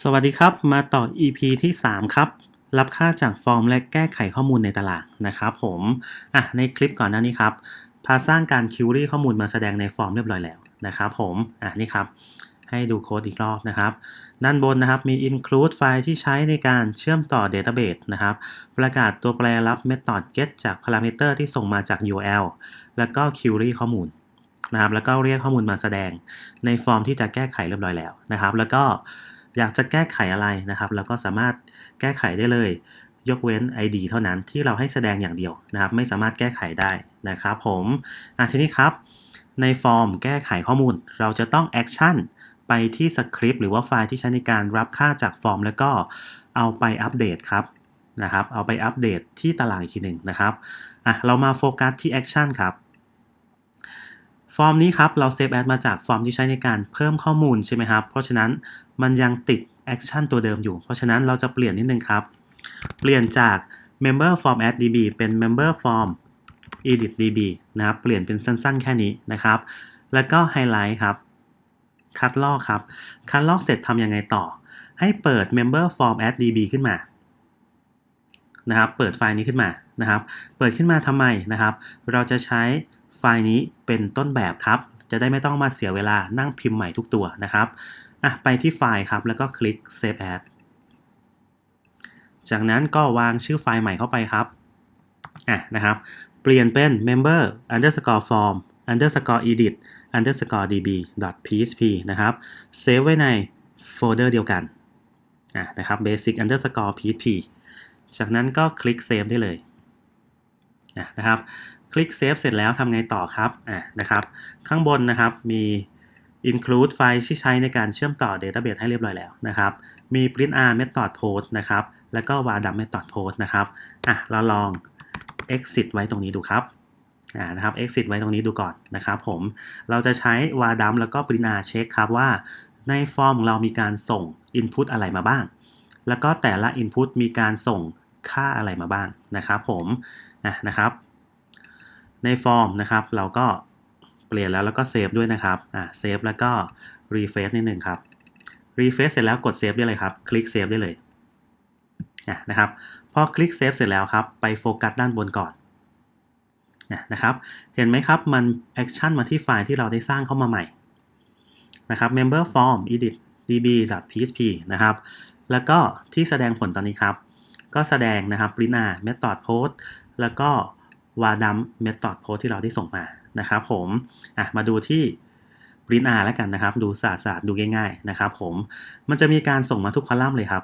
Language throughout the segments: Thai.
สวัสดีครับ มาต่อ EP ที่ 3 ครับ รับค่าจากฟอร์มและแก้ไขข้อมูลในตารางนะครับผมอะในคลิปก่อนหน้านี้ครับ พาสร้างการคิวรี่ข้อมูลมาแสดงในฟอร์มเรียบร้อยแล้วนะครับผมอะนี่ครับ ให้ดูโค้ดอีกรอบนะครับ ด้านบนนะครับมี include ไฟล์ที่ใช้ในการเชื่อมต่อ database นะครับ ประกาศตัวแปรรับ method get จาก parameter ที่ส่งมาจาก URL แล้วก็ query ข้อมูลนะครับ แล้วก็เรียกข้อมูลมาแสดงในฟอร์มที่จะแก้ไขเรียบร้อยแล้วนะครับ แล้วก็ อยากจะแก้ไขอะไรนะครับ เราก็สามารถแก้ไขได้เลย ยกเว้น ID เท่านั้นที่เราให้แสดงอย่างเดียวนะครับ ไม่สามารถแก้ไขได้นะครับผมอะทีนี้ครับ ในฟอร์มแก้ไขข้อมูล เราจะต้องแอคชั่นไปที่สคริปต์หรือว่าไฟล์ที่ใช้ในการรับค่าจากฟอร์ม แล้วก็เอาไปอัปเดตครับนะครับ เอาไปอัปเดตที่ตารางอีกทีหนึ่งนะครับอะเรามาโฟกัสที่แอคชั่นครับฟอร์มนี้ครับเราเซฟแอดมาจากฟอร์มที่ใช้ในการเพิ่มข้อมูลใช่ไหมครับ เพราะฉะนั้น มันยังติดแอคชั่นตัวเดิมอยู่ เพราะฉะนั้นเราจะเปลี่ยนนิดนึงครับ เปลี่ยนจาก member form add db เป็น member form edit db นะครับ เปลี่ยนเป็นสั้นๆ แค่นี้นะครับ แล้วก็ไฮไลท์ครับ คัดลอกครับ คัดลอกเสร็จทำยังไงต่อ ให้เปิด member form add db ขึ้นมา นะครับ เปิดไฟล์นี้ขึ้นมา นะครับ เปิดขึ้นมาทำไมนะครับ เราจะใช้ไฟล์นี้เป็นต้นแบบครับ จะได้ไม่ต้องมาเสียเวลานั่งพิมพ์ใหม่ทุกตัวนะครับ อะไปที่ไฟล์ครับ แล้วก็คลิก save as จากนั้นก็วางชื่อไฟล์ใหม่เข้าไปครับอะนะครับ เปลี่ยนเป็น member underscore form underscore edit underscore db php นะครับ เซฟไว้ในโฟลเดอร์เดียวกันอะนะครับ basic underscore php จากนั้นก็คลิก save ได้เลยอะนะครับ คลิก save เสร็จแล้วทำไงต่อครับอะนะครับ ข้างบนนะครับมี include ไฟล์ที่ใช้ในการเชื่อมต่อ database ให้เรียบร้อยแล้วนะครับ มี print r method post นะครับ แล้วก็ vardam method post นะครับอะเราลอง exit ไว้ตรงนี้ดูครับอ่านะครับ exit ไว้ตรงนี้ดูก่อนนะครับผม เราจะใช้ vardam แล้วก็ print r เช็คครับว่าในฟอร์มของเรามีการส่ง input อะไรมาบ้าง แล้วก็แต่ละ input มีการส่งค่าอะไรมาบ้างนะครับผมอะนะครับ ในฟอร์มนะครับเราก็ เปลี่ยนแล้วแล้วก็เซฟด้วยนะครับอ่าเซฟแล้วก็รีเฟซนิดหนึ่งครับรีเฟซเสร็จแล้วกดเซฟได้เลยครับ คลิกเซฟได้เลยอะนะครับพอคลิกเซฟเสร็จแล้วครับ ไปโฟกัสด้านบนก่อนนะครับ เห็นไหมครับ มันแอคชั่นมาที่ไฟล์ที่เราได้สร้างเข้ามาใหม่นะครับ member form edit db php นะครับ แล้วก็ที่แสดงผลตอนนี้ครับ ก็แสดงนะครับ print r method post แล้วก็วาดัมเมธอดโพสที่เราได้ส่งมา นะครับผมอะมาดูที่ print r แล้วกันนะครับ ดูศาสตร์ศาสตร์ดูง่ายๆนะครับผมมันจะมีการส่งมาทุกคอลัมน์เลยครับ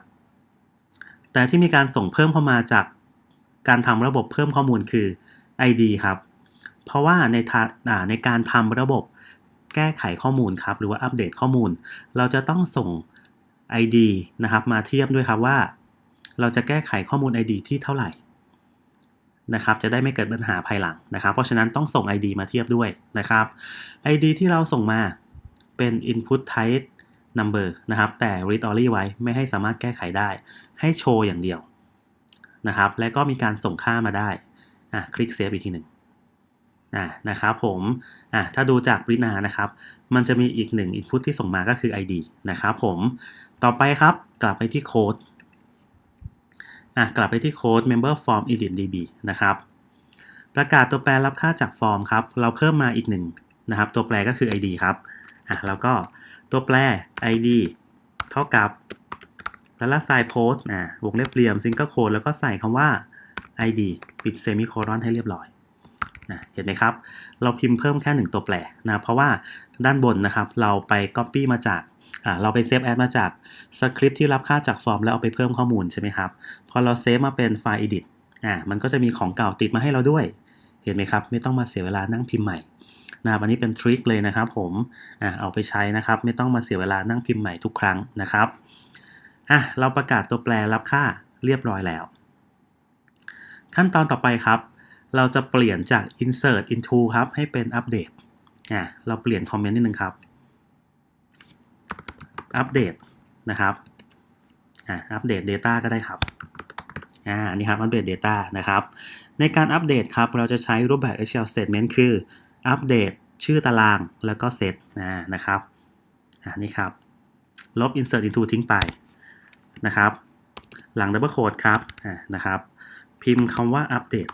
แต่ที่มีการส่งเพิ่มเข้ามาจากการทำระบบเพิ่มข้อมูลคือ ID ครับ เพราะว่าในทาในการทำระบบแก้ไขข้อมูลครับ หรือว่าอัปเดตข้อมูล เราจะต้องส่ง ID นะครับ มาเทียบด้วยครับว่า เราจะแก้ไขข้อมูล ID ที่เท่าไหร่ นะครับจะได้ไม่เกิดปัญหาภายหลังนะครับ เพราะฉะนั้นต้องส่ง ID มาเทียบด้วยนะครับ ID ที่เราส่งมาเป็น input type number นะครับ แต่ read only ไว้ไม่ให้สามารถแก้ไขได้ ให้โชว์อย่างเดียวนะครับ และก็มีการส่งค่ามาได้อะคลิก save อีกทีหนึ่งอะนะครับผมอะถ้าดูจาก print r นะครับ มันจะมีอีกหนึ่ง input ที่ส่งมาก็คือ ID นะครับผมต่อไปครับกลับไปที่โค้ด อะกลับไปที่โค้ด member form edit db นะครับ ประกาศตัวแปรรับค่าจากฟอร์มครับ เราเพิ่มมาอีกหนึ่งนะครับ ตัวแปรก็คือ id ครับอะแล้วก็ตัวแปร id เท่ากับแล้วละ sign post อะวงเล็บเหลี่ยม single quote แล้วก็ใส่คำว่า id ปิด semicolon ให้เรียบร้อยนะเห็นไหมครับ เราพิมพ์เพิ่มแค่หนึ่งตัวแปรนะ เพราะว่าด้านบนนะครับ เราไป copy มาจาก เราไปเซฟแอดมาจากสคริปต์ที่รับค่าจากฟอร์มแล้วเอาไปเพิ่มข้อมูลใช่ไหมครับ พอเราเซฟมาเป็นไฟล์ edit อ่ามันก็จะมีของเก่าติดมาให้เราด้วย เห็นไหมครับ ไม่ต้องมาเสียเวลานั่งพิมพ์ใหม่นะอันนี้เป็นทริคเลยนะครับผมอ่าเอาไปใช้นะครับ ไม่ต้องมาเสียเวลานั่งพิมพ์ใหม่ทุกครั้งนะครับอะเราประกาศตัวแปรรับค่าเรียบร้อยแล้ว ขั้นตอนต่อไปครับ เราจะเปลี่ยนจาก insert into ครับให้เป็น update อ่าเราเปลี่ยนคอมเมนต์นิดนึงครับ อัปเดตนะครับอ่าอัปเดต Data ก็ได้ครับอ่าอันนี้ครับอัปเดต Data นะครับ ในการอัปเดตครับเราจะใช้รูปแบบ Excel Statement คืออัปเดตชื่อตารางแล้วก็เซตนะครับอ่านี่ครับ ลบ insert into ทิ้งไปนะครับ หลังดับเบิลโค้ดครับอ่านะครับ พิมพ์คำว่าอัปเดต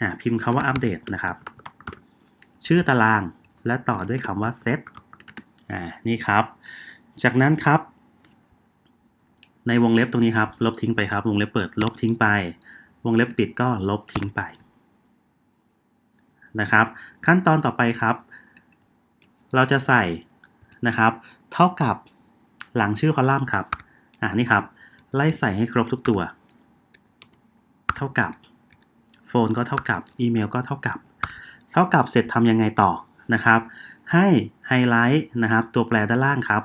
อ่าพิมพ์คำว่าอัปเดตนะครับ ชื่อตารางและต่อด้วยคำว่า set อ่านี่ครับ จากนั้นครับ ในวงเล็บตรงนี้ครับ ลบทิ้งไปครับ วงเล็บเปิด ลบทิ้งไป วงเล็บปิดก็ลบทิ้งไปนะครับ ขั้นตอนต่อไปครับ เราจะใส่นะครับ เท่ากับหลังชื่อคอลัมน์ครับอ่านี่ครับ ไล่ใส่ให้ครบทุกตัว เท่ากับโฟนก็เท่ากับอีเมลก็เท่ากับ เท่ากับเสร็จทำยังไงต่อนะครับ ให้ ไฮไลท์นะครับตัวแปรด้านล่างครับ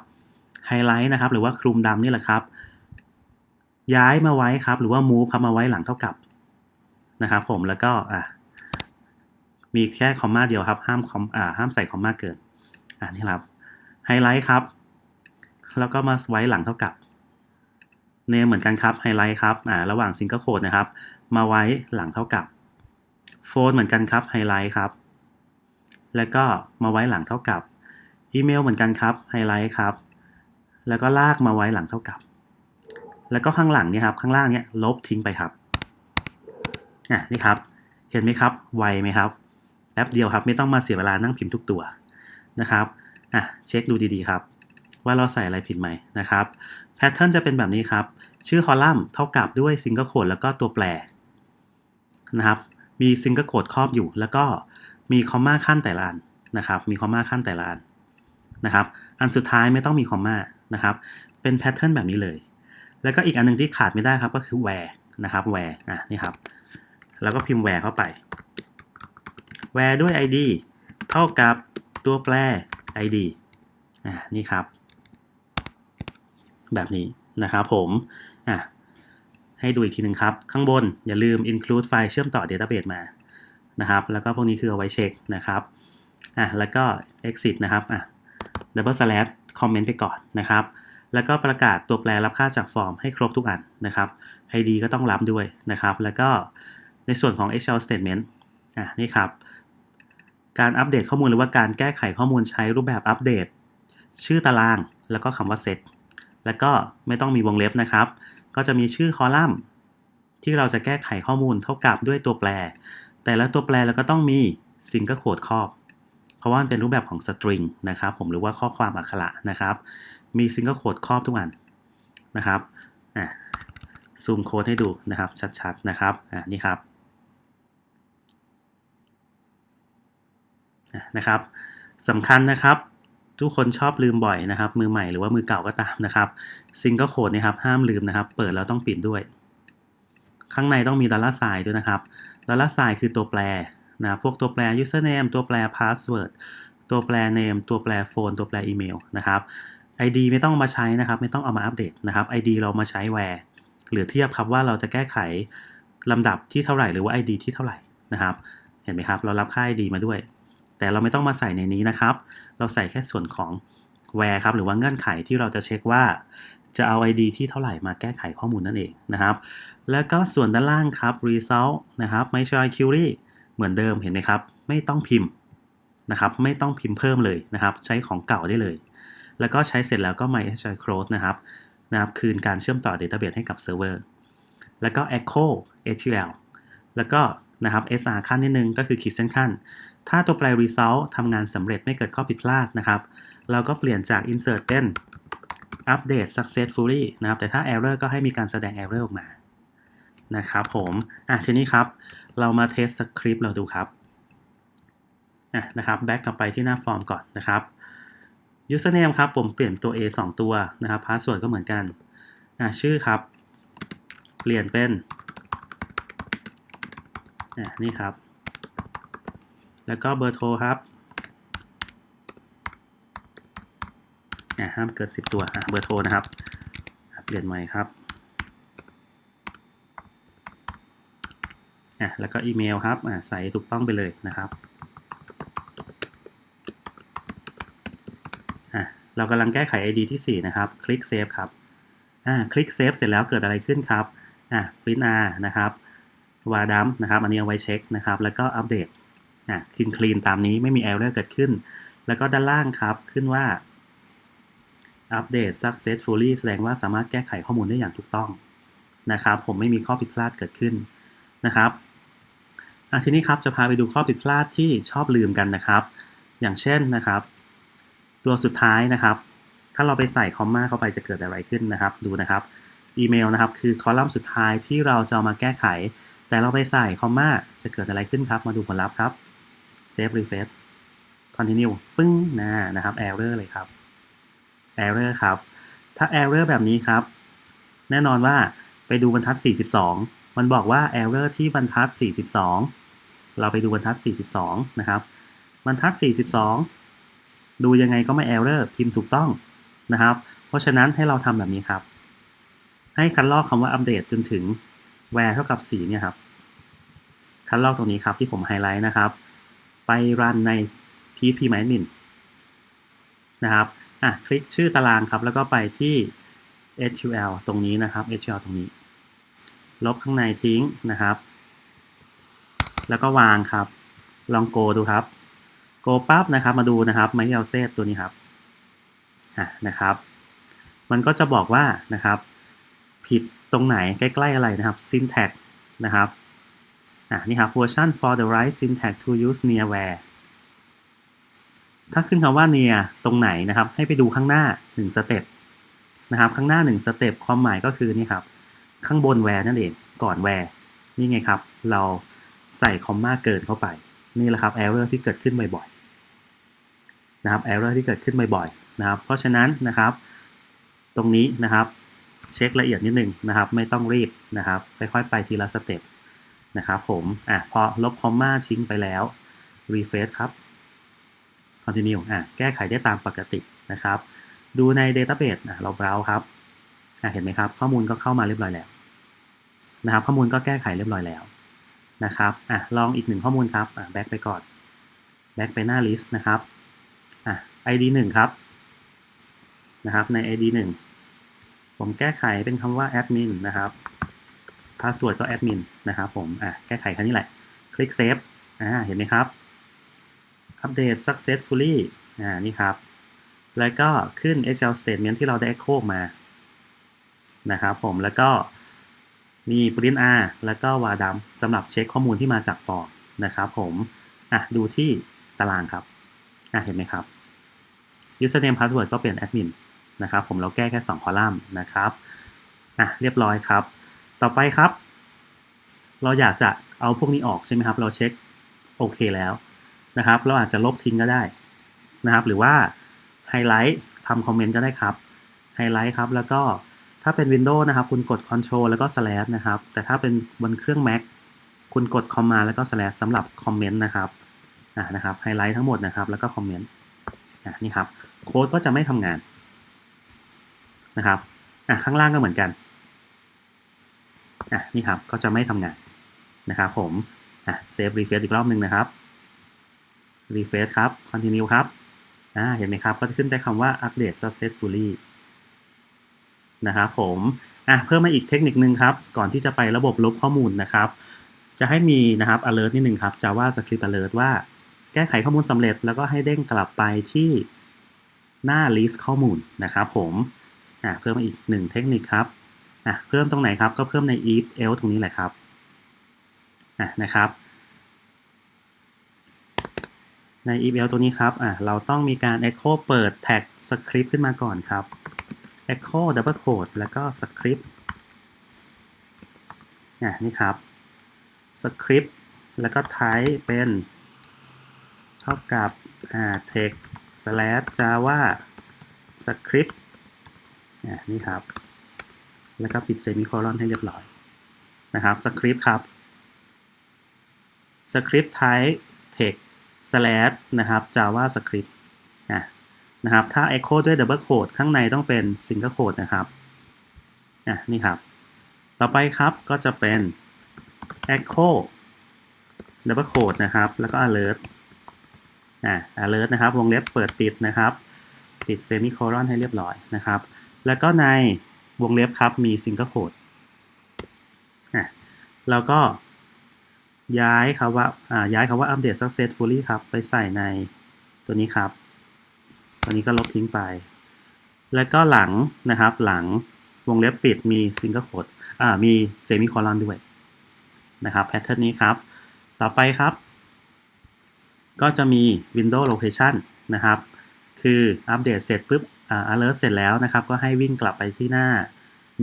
ไฮไลท์นะครับหรือว่าคลุมดำนี่แหละครับ ย้ายมาไว้ครับ หรือว่า move ครับมาไว้หลังเท่ากับนะครับผมแล้วก็อะมีแค่คอมมาเดียวครับ ห้ามคอมอ่าห้ามใส่คอมมาเกินอ่านี่ครับไฮไลท์ครับ แล้วก็มาไว้หลังเท่ากับเนมเหมือนกันครับไฮไลท์ครับอ่าระหว่างซิงเกิลโคดนะครับ มาไว้หลังเท่ากับโฟนเหมือนกันครับไฮไลท์ครับ แล้วก็มาไว้หลังเท่ากับ อีเมลเหมือนกันครับไฮไลท์ครับ แล้วก็ลากมาไว้หลังเท่ากับ แล้วก็ข้างหลังเนี่ยครับข้างล่างเนี่ยลบทิ้งไปครับอะนี่ครับ เห็นไหมครับ ไวไหมครับแป๊บเดียวครับ ไม่ต้องมาเสียเวลานั่งพิมพ์ทุกตัวนะครับอะเช็คดูดีๆครับ ว่าเราใส่อะไรผิดไหมนะครับแพทเทิร์นจะเป็นแบบนี้ครับ ชื่อคอลัมน์เท่ากับด้วยซิงเกิลโคดแล้วก็ตัวแปรนะครับ มีซิงเกิลโคดครอบอยู่ แล้วก็มีคอมมาขั้นแต่ละอันนะครับ มีคอมมาขั้นแต่ละอัน นะครับ อันสุดท้ายไม่ต้องมีคอมมานะครับ เป็นแพทเทิร์นแบบนี้เลย แล้วก็อีกอันหนึงที่ขาดไม่ได้ครับก็คือ where นะครับ where อะนี่ครับ แล้วก็พิมพ์ where เข้าไป where ด้วย id เท่ากับตัวแปร id อะนี่ครับ แบบนี้นะครับผมอะให้ดูอีกทีหนึ่งครับ ข้างบนอย่าลืม include ไฟล์เชื่อมต่อ database มานะครับ แล้วก็พวกนี้คือเอาไว้เช็คนะครับอะแล้วก็ exit นะครับอะ double slash comment ไปก่อนนะครับ แล้วก็ประกาศตัวแปรรับค่าจากฟอร์มให้ครบทุกอันนะครับ ID ก็ต้องรับด้วยนะครับ แล้วก็ในส่วนของ Excel statement อะนี่ครับ การอัปเดตข้อมูลหรือว่าการแก้ไขข้อมูลใช้รูปแบบอัปเดต ชื่อตาราง แล้วก็คำว่า set แล้วก็ไม่ต้องมีวงเล็บนะครับ ก็จะมีชื่อคอลัมน์ ที่เราจะแก้ไขข้อมูลเท่ากับด้วยตัวแปร แต่ละตัวแปรเราก็ต้องมีซิงเกิลโคดครอบ เพราะว่ามันเป็นรูปแบบของสตริงนะครับผมหรือว่าข้อความอักขระนะครับ มีซิงเกิลโคดครอบทุกอันนะครับซูมโค้ดให้ดูนะครับชัดๆนะครับอะนี่ครับนะครับสำคัญนะครับ ทุกคนชอบลืมบ่อยนะครับ มือใหม่หรือว่ามือเก่าก็ตามนะครับซิงเกิลโคดนะครับห้ามลืมนะครับ เปิดแล้วต้องปิดด้วย ข้างในต้องมีดอลลาร์ไซน์ด้วยนะครับดอลลาร์ไซน์คือตัวแปร นะพวกตัวแปร username ตัวแปร password ตัวแปร name ตัวแปร phone ตัวแปรอีเมลนะครับ ID ไม่ต้องมาใช้นะครับ ไม่ต้องเอามาอัปเดตนะครับ ID เรามาใช้ where หรือเทียบครับว่าเราจะแก้ไขลำดับที่เท่าไหร่หรือว่า ID ที่เท่าไหร่นะครับ เห็นไหมครับ เรารับค่า ID มาด้วย แต่เราไม่ต้องมาใส่ในนี้นะครับ เราใส่แค่ส่วนของ where ครับหรือว่าเงื่อนไขที่เราจะเช็คว่าจะเอา ID ที่เท่าไหร่มาแก้ไขข้อมูลนั่นเองนะครับ แล้วก็ส่วนด้านล่างครับ result นะครับไม่ใช่ query เหมือนเดิมเห็นไหมครับ ไม่ต้องพิมพ์นะครับไม่ต้องพิมพ์เพิ่มเลยนะครับ ใช้ของเก่าได้เลย แล้วก็ใช้เสร็จแล้วก็ MySQL close นะครับนะครับคืนการเชื่อมต่อ database ให้กับเซิร์ฟเวอร์แล้วก็ echo SQL แล้วก็นะครับ SR ขั้นนิดนึงก็คือขีดเส้นขั้น ถ้าตัวแปร result ทำงานสำเร็จไม่เกิดข้อผิดพลาดนะครับ เราก็เปลี่ยนจาก insert เป็น update successfully นะครับ แต่ถ้า error ก็ให้มีการแสดง error ออกมา นะครับผม อะ ทีนี้ครับ เรามาเทสสคริปต์เราดูครับะนะครับแบ็กกลับไปที่หน้าฟอร์มก่อนนะครับ username ครับผมเปลี่ยนตัว a 2 ตัวนะครับ password ก็เหมือนกันอะชื่อครับ เปลี่ยนเป็นนี่ครับ แล้วก็เบอร์โทรครับห้ามเกิน 10 ตัวอะเบอร์โทรนะครับ เปลี่ยนใหม่ครับ อะแล้วก็อีเมลครับอะใส่ถูกต้องไปเลยนะครับอะเรากำลังแก้ไข ID ที่ 4 นะครับ คลิกเซฟครับอะคลิกเซฟเสร็จแล้วเกิดอะไรขึ้นครับอะปริ้นอานะครับวาดัมนะครับอันนี้เอาไว้เช็คนะครับ แล้วก็อัปเดตอะคลีนคลีนตามนี้ไม่มี error เกิดขึ้น แล้วก็ด้านล่างครับขึ้นว่าอัปเดต successfully แสดงว่าสามารถแก้ไขข้อมูลได้อย่างถูกต้องนะครับ ผมไม่มีข้อผิดพลาดเกิดขึ้นนะครับ ทีนี้ครับจะพาไปดูข้อผิดพลาดที่ชอบลืมกันนะครับ อย่างเช่นนะครับ ตัวสุดท้ายนะครับ ถ้าเราไปใส่คอมมาเข้าไปจะเกิดอะไรขึ้นนะครับ ดูนะครับอีเมลนะครับคือคอลัมน์สุดท้ายที่เราจะามาแก้ไข แต่เราไปใส่คอมมาจะเกิดอะไรขึ้นครับ มาดูผลลัพธ์ครับ save refresh continue ปึ้งนะนะครับ error เลยครับ error ครับ ถ้า error แบบนี้ครับ แน่นอนว่าไปดูบรรทัด 42 มันบอกว่า error ที่บรรทัด 42 เราไปดูบรรทัด 42 นะครับ บรรทัด 42 ดูยังไงก็ไม่ error พิมพ์ถูกต้องนะครับ เพราะฉะนั้นให้เราทำแบบนี้ครับ ให้คัดลอกคำว่าอัปเดตจนถึง where เท่ากับ4เนี่ยครับ คัดลอกตรงนี้ครับที่ผมไฮไลท์นะครับ ไปรันใน php m y admin นะครับ อะ คลิกชื่อตารางครับ แล้วก็ไปที่ SQL ตรงนี้นะครับ SQL ตรงนี้ ลบข้างในทิ้งนะครับ แล้วก็วางครับ ลองโกดูครับ โกปั๊บนะครับ มาดูนะครับไมเ l ลเซตตัวนี้ครับอะนะครับ มันก็จะบอกว่านะครับ ผิดตรงไหนใกล้ๆอะไรนะครับ syntax นะครับอะนี่ครับ version for the right syntax to use near where ถ้าขึ้นคำว่า near ตรงไหนนะครับ ให้ไปดูข้างหน้า1สเต็ปนะครับ ข้างหน้า1สเต็ปความหมายก็คือนี่ครับ ข้างบน where นั่นเอง ก่อน where นี่ไงครับ เรา ใส่คอมมาเกินเข้าไป นี่แหละครับ error ที่เกิดขึ้นบ่อยๆนะครับ error ที่เกิดขึ้นบ่อยๆนะครับ เพราะฉะนั้นนะครับ ตรงนี้นะครับ เช็คละเอียดนิดนึงนะครับ ไม่ต้องรีบนะครับค่อยๆไปทีละสเต็ปนะครับผมอะพอลบคอมมาทิ้งไปแล้ว refresh ครับ continue อะแก้ไขได้ตามปกตินะครับ ดูใน database อะเราเบราว์ครับอะเห็นไหมครับ ข้อมูลก็เข้ามาเรียบร้อยแล้วนะครับ ข้อมูลก็แก้ไขเรียบร้อยแล้ว นะครับอะลองอีกหนึ่งข้อมูลครับอะ back ไปก่อน back ไปหน้า list นะครับอะ id 1ครับนะครับใน id 1ผมแก้ไขเป็นคำว่า admin นะครับ password ก็ admin นะครับผมอะแก้ไขแค่นี้แหละ คลิก save อ่าเห็นไหมครับอัปเดต successfully อ่านี่ครับ แล้วก็ขึ้น SQL statement ที่เราได้ echo มานะครับผมแล้วก็ มี print r แล้วก็ var dump สำหรับเช็คข้อมูลที่มาจากฟอร์มนะครับผมอะดูที่ตารางครับอะเห็นไหมครับ username password ก็เป็น admin นะครับผมเราแก้แค่ 2 คอลัมน์นะครับอะเรียบร้อยครับ ต่อไปครับ เราอยากจะเอาพวกนี้ออกใช่ไหมครับ เราเช็คโอเคแล้วนะครับ เราอาจจะลบทิ้งก็ได้นะครับ หรือว่าไฮไลท์ทำคอมเมนต์ก็ได้ครับไฮไลท์ครับแล้วก็ ถ้าเป็น Windows นะครับ คุณกด Ctrl แล้วก็ slash นะครับ แต่ถ้าเป็นบนเครื่อง Mac คุณกด Command แล้วก็ slash สำหรับคอมเมนต์นะครับอ่านะครับ ไฮไลท์ทั้งหมดนะครับ แล้วก็คอมเมนต์อ่านี่ครับ โค้ดก็จะไม่ทำงานนะครับอะข้างล่างก็เหมือนกันอะนี่ครับ ก็จะไม่ทำงานนะครับผมอะเซฟรีเฟซอีกรอบหนึ่งนะครับรีเฟซครับ continue ครับอ่าเห็นไหมครับ ก็จะขึ้นได้คำว่า update successfully นะครับผมอะเพิ่มมาอีกเทคนิคนึงครับ ก่อนที่จะไประบบลบข้อมูลนะครับ จะให้มีนะครับ alert นิดนึงครับ JavaScript alert ว่าแก้ไขข้อมูลสำเร็จแล้วก็ให้เด้งกลับไปที่หน้า list ข้อมูลนะครับผมอะเพิ่มมาอีกหนึ่งเทคนิคครับอะเพิ่มตรงไหนครับ ก็เพิ่มใน if else ตรงนี้แหละครับอะนะครับใน if else ตัวนี้ครับอะเราต้องมีการ echo เปิด tag script ขึ้นมาก่อนครับ echo double quote แล้วก็ script อะนี่ครับ script แล้วก็ type เป็น เท่ากับอ่า text slash java script อะนี่ครับ แล้วก็ปิดเซมิโคลอนให้เรียบร้อยนะครับ script ครับ script type text slash นะครับ java script อะ นะครับ ถ้า echo ด้วย double quote ข้างในต้องเป็น single quote นะครับอะนี่ครับ ต่อไปครับก็จะเป็น echo double quote นะครับ แล้วก็ alert อะ alert นะครับ วงเล็บเปิดปิดนะครับปิด semicolon ให้เรียบร้อยนะครับ แล้วก็ในวงเล็บครับมี single quote อะแล้วก็ย้ายคำว่าย้ายคำว่า update successfully ครับ ไปใส่ในตัวนี้ครับ ตัวนี้ก็ลบทิ้งไป แล้วก็หลังนะครับ หลังวงเล็บปิดมีซิงเกิลโคดอ่ามีเซมิโคลอนด้วยนะครับแพทเทิร์นนี้ครับ ต่อไปครับ ก็จะมี Windows Location นะครับ คืออัปเดตเสร็จปุ๊บอ่า alert เสร็จแล้วนะครับ ก็ให้วิ่งกลับไปที่หน้า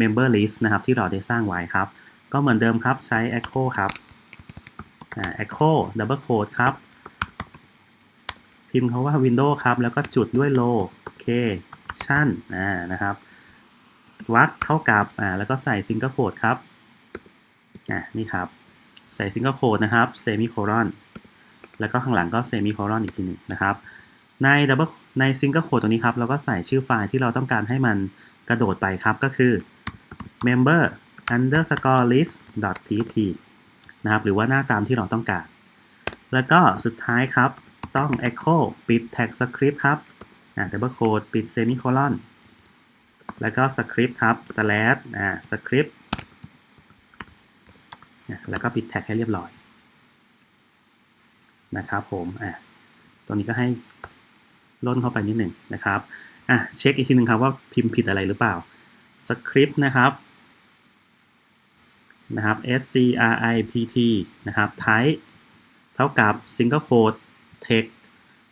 member list นะครับ ที่เราได้สร้างไว้ครับ ก็เหมือนเดิมครับใช้ echo ครับอ่า echo double quote ครับ พิมพ์เขาว่า window ครับ แล้วก็จุดด้วย location อ่านะครับวักเท่ากับอ่าแล้วก็ใส่ single quote ครับอ่านี่ครับ ใส่ single quote นะครับ semicolon แล้วก็ข้างหลังก็ semicolon อีกทีหนึ่งนะครับ ใน double ใน single quote ตัวนี้ครับ เราก็ใส่ชื่อไฟล์ที่เราต้องการให้มันกระโดดไปครับก็คือ member underscore list php นะครับ หรือว่าหน้าตามที่เราต้องการ แล้วก็สุดท้ายครับ ต้อง echo ปิด tag script ครับอ่า double quote ปิด semicolon แล้วก็ script ครับ slash อ่า script อะแล้วก็ปิดแท็กให้เรียบร้อยนะครับผมอะตรงนี้ก็ให้ล่นเข้าไปนิดหนึ่งนะครับอะเช็คอีกทีหนึ่งครับว่าพิมพ์ผิดอะไรหรือเปล่าสคริปต์นะครับนะครับ s c r i p t นะครับ type เท่ากับ single quote text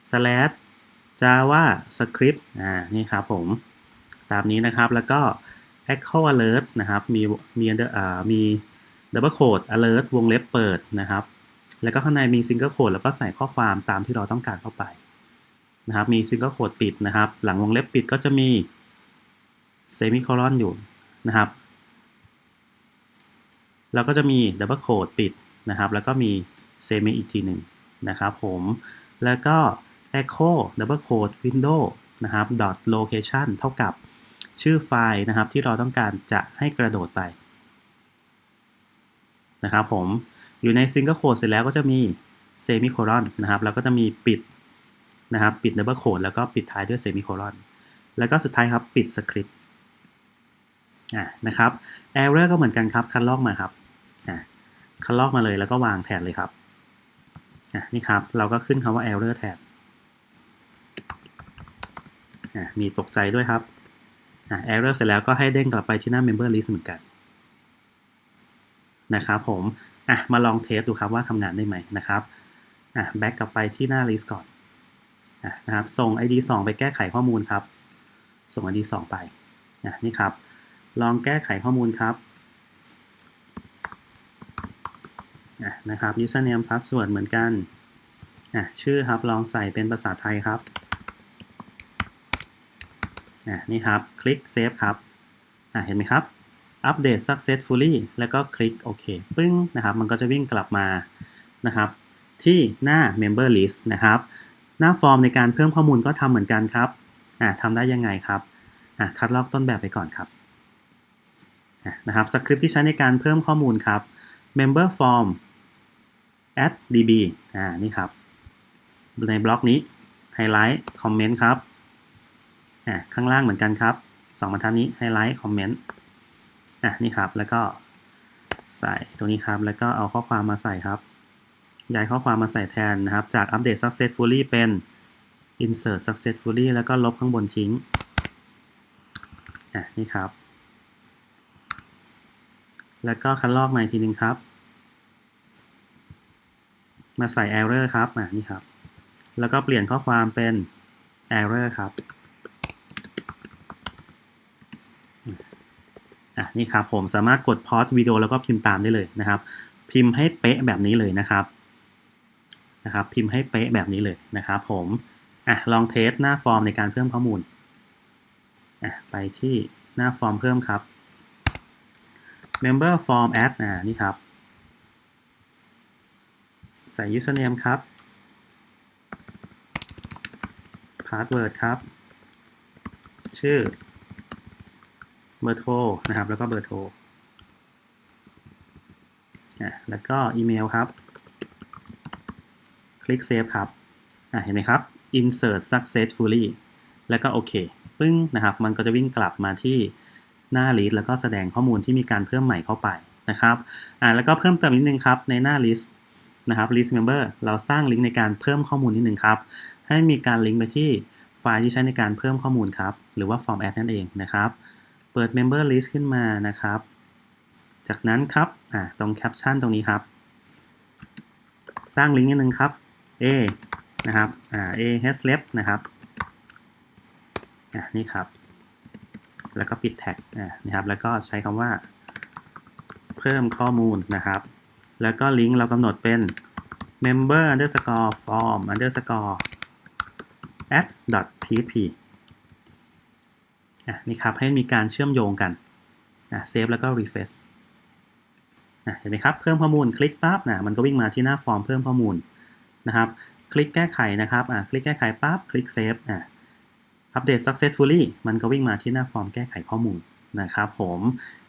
slash java script อ่านี่ครับผม ตามนี้นะครับแล้วก็ echo alert นะครับ มีมีอ่ามี double quote alert วงเล็บเปิดนะครับ แล้วก็ข้างในมี single quote แล้วก็ใส่ข้อความตามที่เราต้องการเข้าไปนะครับ มี single quote ปิดนะครับ หลังวงเล็บปิดก็จะมี semicolon อยู่นะครับ แล้วก็จะมี double quote ปิดนะครับ แล้วก็มี semi อีกทีหนึ่ง นะครับผม แล้วก็ echo double quote window นะครับ dot location เท่ากับชื่อไฟล์นะครับที่เราต้องการจะให้กระโดดไปนะครับผมอยู่ใน single quote เสร็จแล้วก็จะมี semicolon นะครับแล้วก็จะมีปิดนะครับปิด double quote แล้วก็ปิดท้ายด้วย semicolon แล้วก็สุดท้ายครับปิด script อ่านะครับ error ก็เหมือนกันครับ คัดลอกมาครับคัดลอกมาเลยแล้วก็วางแทนเลยครับ นี่ครับ เราก็ขึ้นคำว่า error แทนอ่ามีตกใจด้วยครับอ่า error เสร็จแล้วก็ให้เด้งกลับไปที่หน้า member list เหมือนกัน นะครับผมมาลองเทสดูครับว่าทำงานได้ไหมนะครับอะแบ็กกลับไปที่หน้า list ก่อนนะครับ ส่ง id 2 ไปแก้ไขข้อมูลครับ ส่ง id 2 ไปอะนี่ครับ ลองแก้ไขข้อมูลครับ อะ นะครับ username password เหมือนกัน ชื่อครับลองใส่เป็นภาษาไทยครับ นี่ครับ คลิก save ครับ เห็นไหมครับอัปเดต successfully แล้วก็คลิกโอเคปึ้งนะครับ มันก็จะวิ่งกลับมานะครับ ที่หน้า member list นะครับ หน้าฟอร์มในการเพิ่มข้อมูลก็ทำเหมือนกันครับทำได้ยังไงครับคัดลอกต้นแบบไปก่อนครับนะครับสคริปต์ที่ใช้ในการเพิ่มข้อมูลครับ member form add db อ่า นี่ครับ ในบล็อกนี้ ไฮไลท์ คอมเมนต์ครับ อ่า ข้างล่างเหมือนกันครับสองบรรทัดนี้ ไฮไลท์ คอมเมนต์ อะนี่ครับ แล้วก็ใส่ตรงนี้ครับ แล้วก็เอาข้อความมาใส่ครับ ย้ายข้อความมาใส่แทนนะครับ จากอัปเดต successfully เป็น insert successfully แล้วก็ลบข้างบนทิ้ง อะนี่ครับ แล้วก็คัดลอกมาอีกทีหนึ่งครับ มาใส่ error ครับอะนี่ครับ แล้วก็เปลี่ยนข้อความเป็น error ครับอะนี่ครับผมสามารถกดพอสวิดีโอแล้วก็พิมพ์ตามได้เลยนะครับ พิมพ์ให้เป๊ะแบบนี้เลยนะครับนะครับพิมพ์ให้เป๊ะแบบนี้เลยนะครับผมอะลองเทสหน้าฟอร์มในการเพิ่มข้อมูลอะไปที่หน้าฟอร์มเพิ่มครับ member form add อ่านี่ครับ ใส่ username ครับ password ครับ ชื่อ เบอร์โทรนะครับ แล้วก็เบอร์โทรอะแล้วก็อีเมลครับ คลิกเซฟครับอะเห็นไหมครับ insert successfully แล้วก็โอเค ปึ้งนะครับ มันก็จะวิ่งกลับมาที่ หน้า list แล้วก็แสดงข้อมูลที่มีการเพิ่มใหม่เข้าไปนะครับอ่าแล้วก็เพิ่มเติมนิดนึงครับในหน้า list นะครับ list member เราสร้างลิงก์ในการเพิ่มข้อมูลนิดนึงครับ ให้มีการลิงก์ไปที่ไฟล์ที่ใช้ในการเพิ่มข้อมูลครับ หรือว่า form add นั่นเองนะครับ เปิด member list ขึ้นมานะครับ จากนั้นครับอ่าตรง caption ตรงนี้ครับ สร้างลิงก์นิดนึงครับ a นะครับอ่า a has left นะครับอ่านี่ครับ แล้วก็ปิดแท็กนะครับ แล้วก็ใช้คำว่า เพิ่มข้อมูลนะครับ แล้วก็ลิงก์เรากำหนดเป็น member underscore form underscore add dot php อะนี่ครับ ให้มีการเชื่อมโยงกันเซฟแล้วก็ refresh เห็นไหมครับ เพิ่มข้อมูลคลิกปั๊บนะมันก็วิ่งมาที่หน้าฟอร์มเพิ่มข้อมูลนะครับ คลิกแก้ไขนะครับคลิกแก้ไขปั๊บคลิกเซฟอะ อัปเดต successfully มันก็วิ่งมาที่หน้าฟอร์มแก้ไขข้อมูลนะครับผม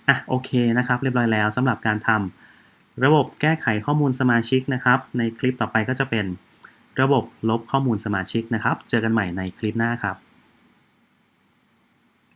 อะโอเคนะครับ เรียบร้อยแล้วสำหรับการทำระบบแก้ไขข้อมูลสมาชิกนะครับ ในคลิปต่อไปก็จะเป็นระบบลบข้อมูลสมาชิกนะครับ เจอกันใหม่ในคลิปหน้าครับ